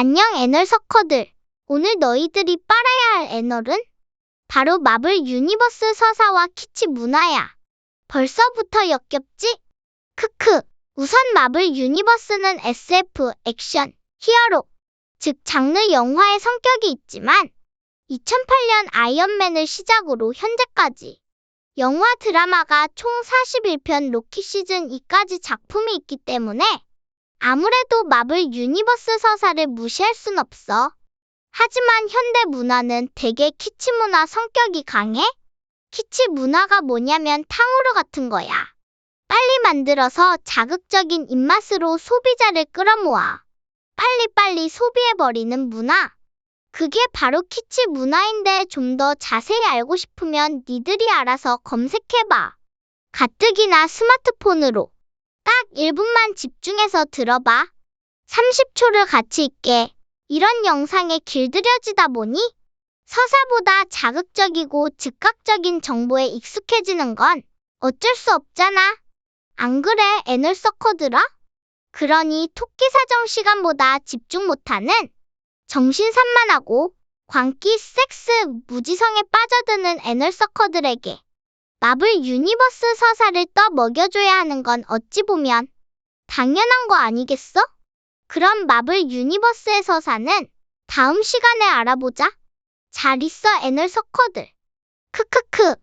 안녕 애널 서커들. 오늘 너희들이 빨아야 할 애널은 바로 마블 유니버스 서사와 키치 문화야. 벌써부터 역겹지? 크크. 우선 마블 유니버스는 SF, 액션, 히어로, 즉 장르 영화의 성격이 있지만 2008년 아이언맨을 시작으로 현재까지 영화 드라마가 총 41편 로키 시즌 2까지 작품이 있기 때문에 아무래도 마블 유니버스 서사를 무시할 순 없어. 하지만 현대 문화는 대개 키치 문화 성격이 강해? 키치 문화가 뭐냐면 탕후루 같은 거야. 빨리 만들어서 자극적인 입맛으로 소비자를 끌어모아. 빨리빨리 소비해버리는 문화. 그게 바로 키치 문화인데 좀 더 자세히 알고 싶으면 니들이 알아서 검색해봐. 가뜩이나 스마트폰으로 딱 1분만 집중해서 들어봐. 30초를 같이 있게. 이런 영상에 길들여지다 보니 서사보다 자극적이고 즉각적인 정보에 익숙해지는 건 어쩔 수 없잖아. 안 그래, 애널 서커들아? 그러니 토끼 사정 시간보다 집중 못하는 정신 산만하고 광기 섹스 무지성에 빠져드는 애널 서커들에게 마블 유니버스 서사를 떠 먹여줘야 하는 건 어찌 보면 당연한 거 아니겠어? 그럼 마블 유니버스의 서사는 다음 시간에 알아보자. 잘 있어 애널 서커들. 크크크.